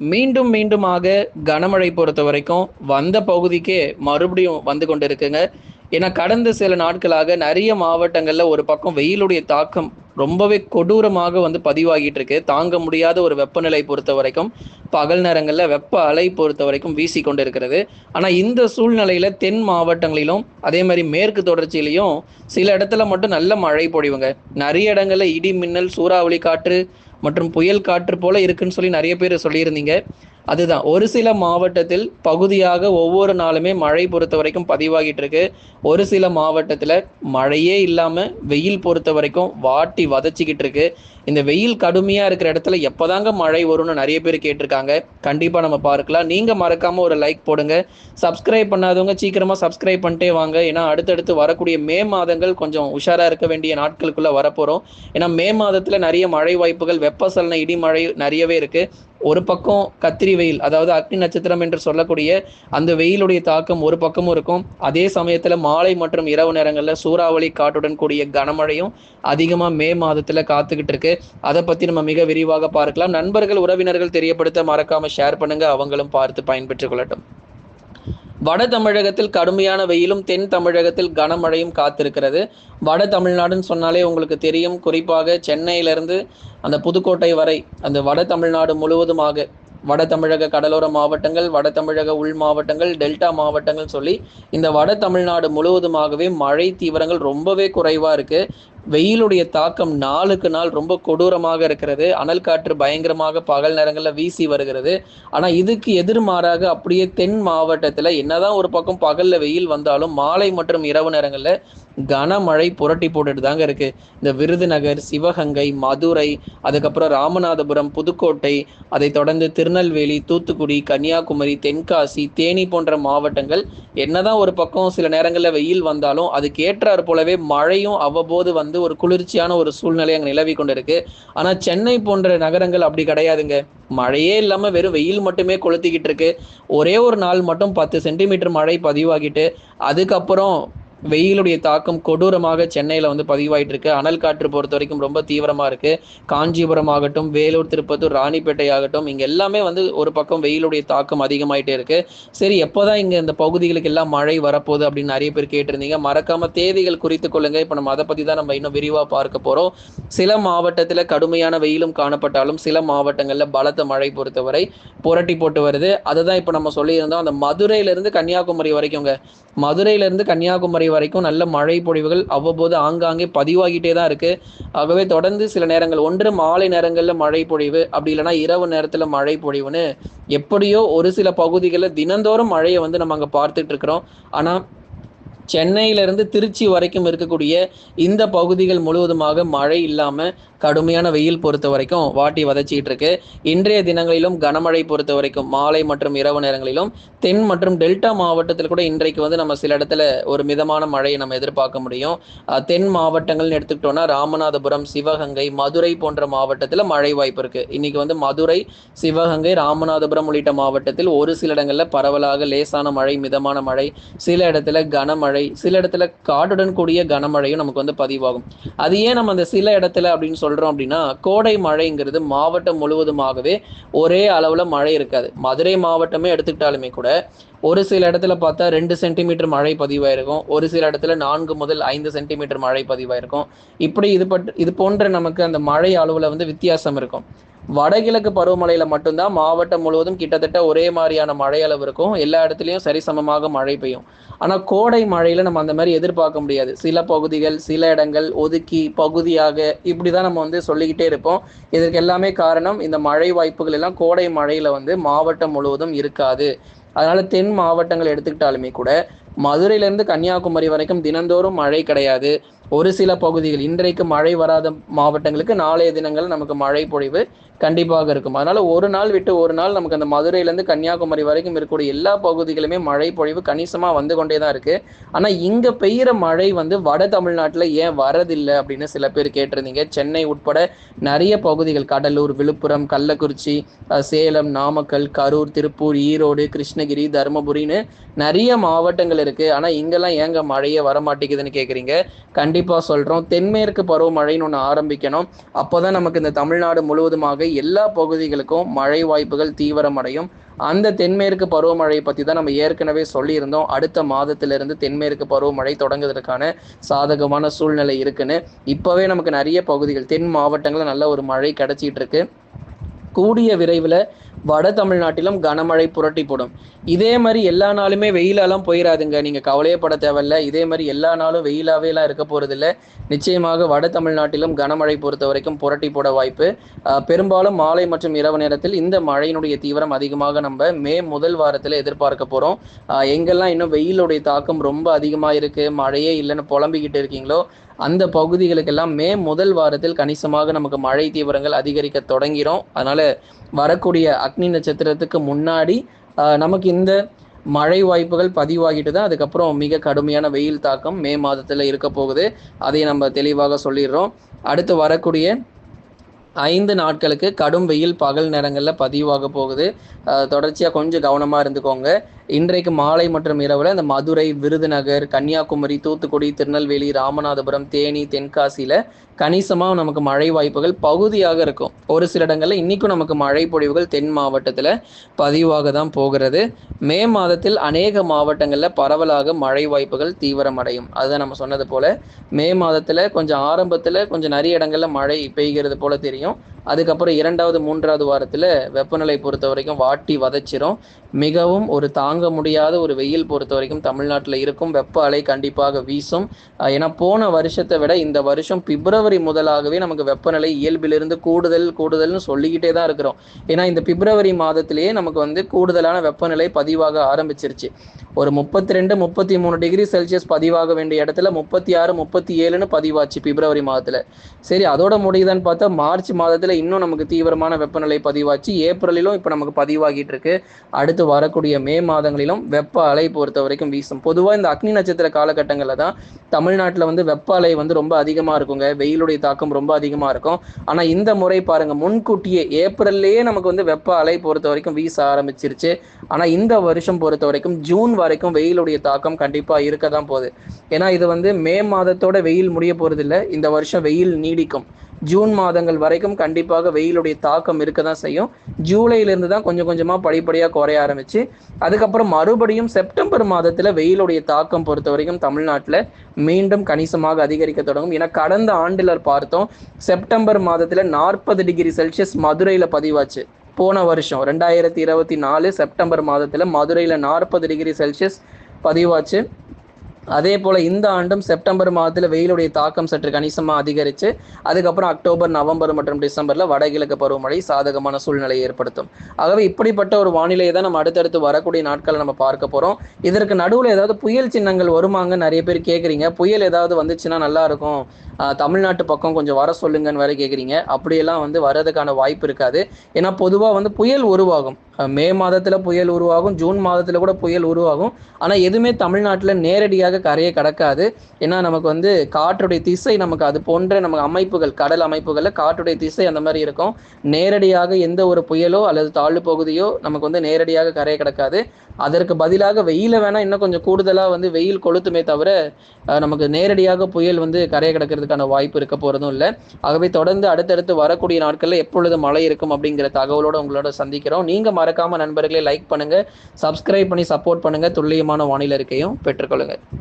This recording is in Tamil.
மீண்டும் மீண்டுமாக கனமழை பொறுத்த வரைக்கும் வந்த பகுதிக்கே மறுபடியும் வந்து கொண்டு இருக்குங்க ஏன்னா கடந்த சில நாட்களாக நிறைய மாவட்டங்களில் ஒரு பக்கம் வெயிலுடைய தாக்கம் ரொம்பவே கொடூரமாக வந்து பதிவாகிட்டு இருக்கு தாங்க முடியாத ஒரு வெப்பநிலை பொறுத்த வரைக்கும் பகல் நேரங்களில் வெப்ப அலை பொறுத்த வரைக்கும் வீசி கொண்டு இருக்கிறது ஆனால் இந்த சூழ்நிலையில தென் மாவட்டங்களிலும் அதே மாதிரி மேற்கு தொடர்ச்சியிலையும் சில இடத்துல மட்டும் நல்ல மழை பொழிவுங்க. நிறைய இடங்கள்ல இடி மின்னல் சூறாவளி காற்று மற்றும் புயல் காற்று போல இருக்குன்னு சொல்லி நிறைய பேர் சொல்லியிருந்தீங்க. அதுதான். ஒரு சில மாவட்டத்தில் பகுதியாக ஒவ்வொரு நாளுமே மழை பொறுத்த வரைக்கும் பதிவாகிட்டு இருக்கு. ஒரு சில மாவட்டத்தில் மழையே இல்லாமல் வெயில் பொறுத்த வரைக்கும் வாட்டி வதச்சிக்கிட்டு இருக்கு. இந்த வெயில் கடுமையாக இருக்கிற இடத்துல எப்போதாங்க மழை வரும்னு நிறைய பேர் கேட்டிருக்காங்க. கண்டிப்பாக நம்ம பார்க்கலாம். நீங்கள் மறக்காமல் ஒரு லைக் போடுங்க. சப்ஸ்கிரைப் பண்ணாதவங்க சீக்கிரமாக சப்ஸ்கிரைப் பண்ணிட்டே வாங்க. ஏன்னா அடுத்தடுத்து வரக்கூடிய மே மாதங்கள் கொஞ்சம் உஷாராக இருக்க வேண்டிய நாட்களுக்குள்ளே வரப்போகிறோம் ஏன்னா மே மாதத்தில் நிறைய மழை வாய்ப்புகள் வெப்பசலன இடி மழை நிறையவே இருக்குது ஒரு பக்கம் கத்திரி வெயில் அதாவது அக்னி நட்சத்திரம் என்று சொல்லக்கூடிய அந்த வெயிலுடைய தாக்கம் ஒரு பக்கமும் இருக்கும். அதே சமயத்துல மாலை மற்றும் இரவு நேரங்களில் சூறாவளி காட்டுடன் கூடிய கனமழையும் அதிகமாக மே மாதத்தில் காத்துக்கிட்டு இருக்கு. அதை பத்தி நம்ம மிக விரிவாக பார்க்கலாம். நண்பர்கள் உறவினர்கள் தெரியப்படுத்த மறக்காம ஷேர் பண்ணுங்க. அவங்களும் பார்த்து பயன்பெற்றுக் கொள்ளட்டும். வட தமிழகத்தில் கடுமையான வெயிலும் தென் தமிழகத்தில் கனமழையும் காத்திருக்கிறது. வட தமிழ்நாடுன்னு சொன்னாலே உங்களுக்கு தெரியும். குறிப்பாக சென்னையிலிருந்து அந்த புதுக்கோட்டை வரை அந்த வட தமிழ்நாடு முழுவதுமாக வட தமிழக கடலோர மாவட்டங்கள் வட தமிழக உள் மாவட்டங்கள் டெல்டா மாவட்டங்கள் சொல்லி இந்த வட தமிழ்நாடு முழுவதுமாகவே மழை தீவிரங்கள் ரொம்பவே குறைவா இருக்கு. வெயிலுடைய தாக்கம் நாளுக்கு நாள் ரொம்ப கொடூரமாக இருக்கிறது. அனல் காற்று பயங்கரமாக பகல் நேரங்களில் வீசி வருகிறது. ஆனால் இதுக்கு எதிர்மாறாக அப்படியே தென் மாவட்டத்தில் என்னதான் ஒரு பக்கம் பகலில் வெயில் வந்தாலும் மாலை மற்றும் இரவு நேரங்களில் கனமழை புரட்டி போட்டுட்டு தாங்க இருக்கு. இந்த விருதுநகர் சிவகங்கை மதுரை அதுக்கப்புறம் ராமநாதபுரம் புதுக்கோட்டை அதை தொடர்ந்து திருநெல்வேலி தூத்துக்குடி கன்னியாகுமரி தென்காசி தேனி போன்ற மாவட்டங்கள் என்னதான் ஒரு பக்கம் சில நேரங்களில் வெயில் வந்தாலும் அதுக்கு ஏற்றாற் போலவே மழையும் அவ்வப்போது வந்து ஒரு குளிர்ச்சியான ஒரு சூழ்நிலை அங்கே நிலவி கொண்டு இருக்கு ஆனால் சென்னை போன்ற நகரங்கள் அப்படி கிடையாதுங்க. மழையே இல்லாமல் வெறும் வெயில் மட்டுமே கொளுத்திக்கிட்டு இருக்கு. ஒரே ஒரு நாள் மட்டும் பத்து சென்டிமீட்டர் மழை பதிவாகிட்டு அதுக்கப்புறம் வெயிலுடைய தாக்கம் கொடூரமாக சென்னையில் வந்து பதிவாயிட்டு இருக்கு அனல் காற்று பொறுத்த வரைக்கும் ரொம்ப தீவிரமாக இருக்கு. காஞ்சிபுரம் ஆகட்டும் வேலூர் திருப்பத்தூர் ராணிப்பேட்டை ஆகட்டும் இங்கே எல்லாமே வந்து ஒரு பக்கம் வெயிலுடைய தாக்கம் அதிகமாயிட்டே இருக்கு. சரி எப்போதான் இங்கே இந்த பகுதிகளுக்கு எல்லாம் மழை வரப்போகுது அப்படின்னு நிறைய பேர் கேட்டிருந்தீங்க. மறக்காம தேதிகள் குறித்து கொள்ளுங்க. இப்போ நம்ம அதை பற்றி தான் நம்ம இன்னும் விரிவாக பார்க்க போகிறோம் சில மாவட்டத்தில் கடுமையான வெயிலும் காணப்பட்டாலும் சில மாவட்டங்களில் பலத்த மழை பொறுத்தவரை புரட்டி போட்டு வருது. அதை தான் இப்போ நம்ம சொல்லியிருந்தோம். அந்த மதுரையிலேருந்து கன்னியாகுமரி வரைக்குங்க மதுரையிலேருந்து கன்னியாகுமரி வரைக்கும் நல்ல மழை பொழிவுகள் அவ்வப்போது ஆங்காங்கே பதிவாகிட்டே தான் இருக்கு. ஆகவே தொடர்ந்து சில நேரங்கள் ஒன்று மாலை நேரங்களில் மழை பொழிவு அப்படி இல்லைன்னா இரவு நேரத்தில் மழை பொழிவுன்னு எப்படியோ ஒரு சில பகுதிகளில் தினந்தோறும் மழையை வந்து நம்ம அங்கே பார்த்துட்டு இருக்கிறோம். ஆனால் சென்னையிலிருந்து திருச்சி வரைக்கும் இருக்கக்கூடிய இந்த பகுதிகள் முழுவதுமாக மழை இல்லாமல் கடுமையான வெயில் பொறுத்த வரைக்கும் வாட்டி வதச்சிட்டு இருக்கு. இன்றைய தினங்களிலும் கனமழை பொறுத்த வரைக்கும் மாலை மற்றும் இரவு நேரங்களிலும் தென் மற்றும் டெல்டா மாவட்டத்தில் கூட இன்றைக்கு வந்து நம்ம சில இடத்துல ஒரு மிதமான மழையை நம்ம எதிர்பார்க்க முடியும். தென் மாவட்டங்கள்னு எடுத்துக்கிட்டோம்னா ராமநாதபுரம் சிவகங்கை மதுரை போன்ற மாவட்டத்தில் மழை வாய்ப்பு இருக்கு. இன்னைக்கு வந்து மதுரை சிவகங்கை ராமநாதபுரம் உள்ளிட்ட மாவட்டத்தில் ஒரு சில இடங்களில் பரவலாக லேசான மழை மிதமான மழை சில இடத்துல கனமழை சில இடத்துல காடுடன் கூடிய கனமழையும் நமக்கு வந்து பதிவாகும். அது ஏன் நம்ம அந்த சில இடத்துல அப்படின்னு சொல்ல சொல்றோம் அப்படின்னா கோடை மழைங்கிறது மாவட்டம் முழுவதுமாகவே ஒரே அளவுல மழை இருக்காது. மதுரை மாவட்டமே எடுத்துக்கிட்டாலுமே கூட ஒரு சில இடத்துல பார்த்தா ரெண்டு சென்டிமீட்டர் மழை பதிவாயிருக்கும். ஒரு சில இடத்துல நான்கு முதல் ஐந்து சென்டிமீட்டர் மழை பதிவாயிருக்கும். இப்படி இது பட் இது போன்ற நமக்கு அந்த மழை அளவுல வந்து வித்தியாசம் இருக்கும். வடகிழக்கு பருவமழையில மட்டும்தான் மாவட்டம் முழுவதும் கிட்டத்தட்ட ஒரே மாதிரியான மழை அளவு இருக்கும். எல்லா இடத்துலையும் சரிசமமாக மழை பெய்யும். ஆனா கோடை மழையில நம்ம அந்த மாதிரி எதிர்பார்க்க முடியாது. சில பகுதிகள் சில இடங்கள் ஒதுக்கி பகுதியாக இப்படிதான் நம்ம வந்து சொல்லிக்கிட்டே இருப்போம். இதற்கு எல்லாமே காரணம் இந்த மழை வாய்ப்புகள் எல்லாம் கோடை மழையில வந்து மாவட்டம் முழுவதும் இருக்காது. அதனால தென் மாவட்டங்கள் எடுத்துக்கிட்டாலுமே கூட மதுரையிலேருந்து கன்னியாகுமரி வரைக்கும் தினந்தோறும் மழை கிடையாது. ஒரு சில பகுதிகள் இன்றைக்கு மழை வராத மாவட்டங்களுக்கு நாளைய தினங்கள் நமக்கு மழை பொழிவு கண்டிப்பாக இருக்கும். அதனால ஒரு நாள் விட்டு ஒரு நாள் நமக்கு அந்த மதுரையிலேருந்து கன்னியாகுமரி வரைக்கும் இருக்கக்கூடிய எல்லா பகுதிகளுமே மழை பொழிவு கணிசமா வந்து கொண்டே தான் இருக்கு. ஆனா இங்க பெய்யுற மழை வந்து வட தமிழ்நாட்டில் ஏன் வரதில்லை அப்படின்னு சில பேர் கேட்டிருந்தீங்க. சென்னை உட்பட நிறைய பகுதிகள் கடலூர் விழுப்புரம் கள்ளக்குறிச்சி சேலம் நாமக்கல் கரூர் திருப்பூர் ஈரோடு கிருஷ்ணகிரி தருமபுரின்னு நிறைய மாவட்டங்கள் இருக்கு. ஆனா இங்கெல்லாம் ஏங்க மழையே வரமாட்டேங்குதுன்னு கேக்குறீங்க? கேட்குறீங்க கண்டிப்பாக சொல்கிறோம் தென்மேற்கு பருவமழைன்னு ஒன்று ஆரம்பிக்கணும். அப்போ தான் நமக்கு இந்த தமிழ்நாடு முழுவதுமாக எல்லா பகுதிகளுக்கும் மழை வாய்ப்புகள் தீவிரமடையும். அந்த தென்மேற்கு பருவமழையை பற்றி தான் நம்ம ஏற்கனவே சொல்லியிருந்தோம். அடுத்த மாதத்திலிருந்து தென்மேற்கு பருவமழை தொடங்குவதற்கான சாதகமான சூழ்நிலை இருக்குன்னு. இப்போவே நமக்கு நிறைய பகுதிகள் தென் மாவட்டங்களில் நல்ல ஒரு மழை கிடைச்சிட்டு இருக்கு. கூடிய விரைவில் வட தமிழ்நாட்டிலும் கனமழை புரட்டி போடும் இதே மாதிரி எல்லா நாளுமே வெயிலெல்லாம் போயிடாதுங்க நீங்கள் கவலையே பட தேவையில்ல. இதே மாதிரி எல்லா நாளும் வெயிலாவேலாம் இருக்க போகிறதில்ல நிச்சயமாக வட தமிழ்நாட்டிலும் கனமழை பொறுத்த வரைக்கும் புரட்டி போட வாய்ப்பு பெரும்பாலும் மாலை மற்றும் இரவு நேரத்தில் இந்த மழையினுடைய தீவிரம் அதிகமாக நம்ம மே முதல் வாரத்தில் எதிர்பார்க்க போகிறோம் எங்கெல்லாம் இன்னும் வெயிலுடைய தாக்கம் ரொம்ப அதிகமாக இருக்குது மழையே இல்லைன்னு புலம்பிக்கிட்டு இருக்கீங்களோ அந்த பகுதிகளுக்கெல்லாம் மே முதல் வாரத்தில் கணிசமாக நமக்கு மழை தீவிரங்கள் அதிகரிக்க தொடங்கிடும் அதனால் வரக்கூடிய அக்னி நட்சத்திரத்துக்கு முன்னாடி நமக்கு இந்த மழை வாய்ப்புகள் பதிவாகிட்டு தான் அதுக்கப்புறம் மிக கடுமையான வெயில் தாக்கம் மே மாதத்தில் இருக்க போகுது. அதை நம்ம தெளிவாக சொல்லிடுறோம். அடுத்து வரக்கூடிய ஐந்து நாட்களுக்கு கடும் வெயில் பகல் நேரங்களில் பதிவாக போகுது. தொடர்ச்சியாக கொஞ்சம் கவனமாக இருந்துக்கோங்க. இன்றைக்கு மாலை மற்றும் இரவில் இந்த மதுரை விருதுநகர் கன்னியாகுமரி தூத்துக்குடி திருநெல்வேலி ராமநாதபுரம் தேனி தென்காசியில் கணிசமாக நமக்கு மழை வாய்ப்புகள் பகுதியாக இருக்கும். ஒரு சில இடங்களில் இன்றைக்கும் நமக்கு மழை பொழிவுகள் தென் மாவட்டத்தில் பதிவாக தான் போகிறது. மே மாதத்தில் அநேக மாவட்டங்களில் பரவலாக மழை வாய்ப்புகள் தீவிரமடையும். அதுதான் நம்ம சொன்னது போல் மே மாதத்தில் கொஞ்சம் ஆரம்பத்தில் கொஞ்சம் நிறைய இடங்களில் மழை பெய்கிறது போல தெரியும். அதுக்கப்புறம் இரண்டாவது மூன்றாவது வாரத்தில் வெப்பநிலை பொறுத்த வரைக்கும் வாட்டி வதச்சிரும். மிகவும் ஒரு தாங்க முடியாத ஒரு வெயில் பொறுத்த வரைக்கும் தமிழ்நாட்டில் இருக்கும். வெப்ப அலை கண்டிப்பாக வீசும். ஏன்னா போன வருஷத்தை விட இந்த வருஷம் பிப்ரவரி முதலாகவே நமக்கு வெப்பநிலை இயல்பிலிருந்து கூடுதல் கூடுதல்னு சொல்லிக்கிட்டே தான் இருக்கிறோம். ஏன்னா இந்த பிப்ரவரி மாதத்திலேயே நமக்கு வந்து கூடுதலான வெப்பநிலை பதிவாக ஆரம்பிச்சிருச்சு. ஒரு முப்பத்தி ரெண்டு முப்பத்தி மூணு டிகிரி செல்சியஸ் பதிவாக வேண்டிய இடத்துல முப்பத்தி ஆறு முப்பத்தி ஏழுன்னு பதிவாச்சு பிப்ரவரி மாதத்தில். சரி அதோட முடியுதான்னு பார்த்தா மார்ச் மாதத்தில் இன்னும் நமக்கு தீவிரமான வெப்பநிலை பதிவாச்சு. ஏப்ரலிலும் இப்போ நமக்கு பதிவாகிட்டு இருக்கு அடுத்து வரக்கூடிய மே மாதங்களிலும் வெப்ப அலை பொறுத்த வரைக்கும் வீசும். பொதுவாக இந்த அக்னி நட்சத்திர காலகட்டங்களில் தான் தமிழ்நாட்டில் வந்து வெப்ப அலை வந்து ரொம்ப அதிகமாக இருக்குங்க. வெயிலுடைய தாக்கம் ரொம்ப அதிகமாக இருக்கும். ஆனால் இந்த முறை பாருங்க முன்கூட்டியே ஏப்ரல்லையே நமக்கு வந்து வெப்ப அலை பொறுத்த வரைக்கும் வீச ஆரம்பிச்சிருச்சு. ஆனால் இந்த வருஷம் பொறுத்த வரைக்கும் ஜூன் வரைக்கும் வெயிலுடைய தாக்கம் கண்டிப்பாக இருக்க தான் போகுது. ஏன்னா இது வந்து மே மாதத்தோட வெயில் முடிய போகிறதில்ல இந்த வருஷம் வெயில் நீடிக்கும். ஜூன் மாதங்கள் வரைக்கும் கண்டிப்பாக வெயிலுடைய தாக்கம் இருக்க தான் செய்யும். ஜூலையிலேருந்து தான் கொஞ்சம் கொஞ்சமாக படிப்படியாக குறைய ஆரம்பிச்சு. அதுக்கப்புறம் மறுபடியும் செப்டம்பர் மாதத்தில் வெயிலுடைய தாக்கம் பொறுத்த வரைக்கும் தமிழ்நாட்டில் மீண்டும் கணிசமாக அதிகரிக்க தொடங்கும். ஏன்னா கடந்த ஆண்டில் பார்த்தோம் செப்டம்பர் மாதத்தில் நாற்பது டிகிரி செல்சியஸ் மதுரையில் பதிவாச்சு. போன வருஷம் ரெண்டாயிரத்தி இருபத்தி நாலு செப்டம்பர் மாதத்தில் மதுரையில் நாற்பது டிகிரி செல்சியஸ் பதிவாச்சு. அதே போல் இந்த ஆண்டும் செப்டம்பர் மாதத்தில் வெயிலுடைய தாக்கம் சற்று கணிசமாக அதிகரித்து அதுக்கப்புறம் அக்டோபர் நவம்பர் மற்றும் டிசம்பரில் வடகிழக்கு பருவமழை சாதகமான சூழ்நிலையை ஏற்படுத்தும். ஆகவே இப்படிப்பட்ட ஒரு வானிலையை தான் நம்ம அடுத்தடுத்து வரக்கூடிய நாட்களை நம்ம பார்க்க போகிறோம் இதற்கு நடுவில் ஏதாவது புயல் சின்னங்கள் வருமாங்க நிறைய பேர் கேட்குறீங்க புயல் ஏதாவது வந்துச்சுன்னா நல்லா இருக்கும். தமிழ்நாட்டு பக்கம் கொஞ்சம் வர சொல்லுங்கன்னு வேற கேட்குறீங்க அப்படியெல்லாம் வந்து வர்றதுக்கான வாய்ப்பு இருக்காது. ஏன்னா பொதுவாக வந்து புயல் உருவாகும். மே மாதத்தில் புயல் உருவாகும் ஜூன் மாதத்தில் கூட புயல் உருவாகும். ஆனால் எதுவுமே தமிழ்நாட்டில் நேரடியாக கரையை கடக்காது. ஏன்னா நமக்கு வந்து காற்றுடைய திசை நமக்கு அது போன்ற நமக்கு அமைப்புகள் கடல் அமைப்புகளில் காற்றுடைய திசை அந்த மாதிரி இருக்கும். நேரடியாக எந்த ஒரு புயலோ அல்லது தாழ்வு பகுதியோ நமக்கு வந்து நேரடியாக கரையை கடக்காது. அதற்கு பதிலாக வெயில வேணால் இன்னும் கொஞ்சம் கூடுதலாக வந்து வெயில் கொளுத்துமே தவிர நமக்கு நேரடியாக புயல் வந்து கரையை கிடக்கிறதுக்கான வாய்ப்பு இருக்க போகிறதும் இல்லை. ஆகவே தொடர்ந்து அடுத்தடுத்து வரக்கூடிய நாட்களில் எப்பொழுது மழை இருக்கும் அப்படிங்கிற தகவலோடு உங்களோட சந்திக்கிறோம். நீங்கள் மறக்காம நண்பர்களே லைக் பண்ணுங்க சப்ஸ்கிரைப் பண்ணி சப்போர்ட் பண்ணுங்கள் துல்லியமான வானிலை இருக்கையும் பெற்றுக்கொள்ளுங்கள்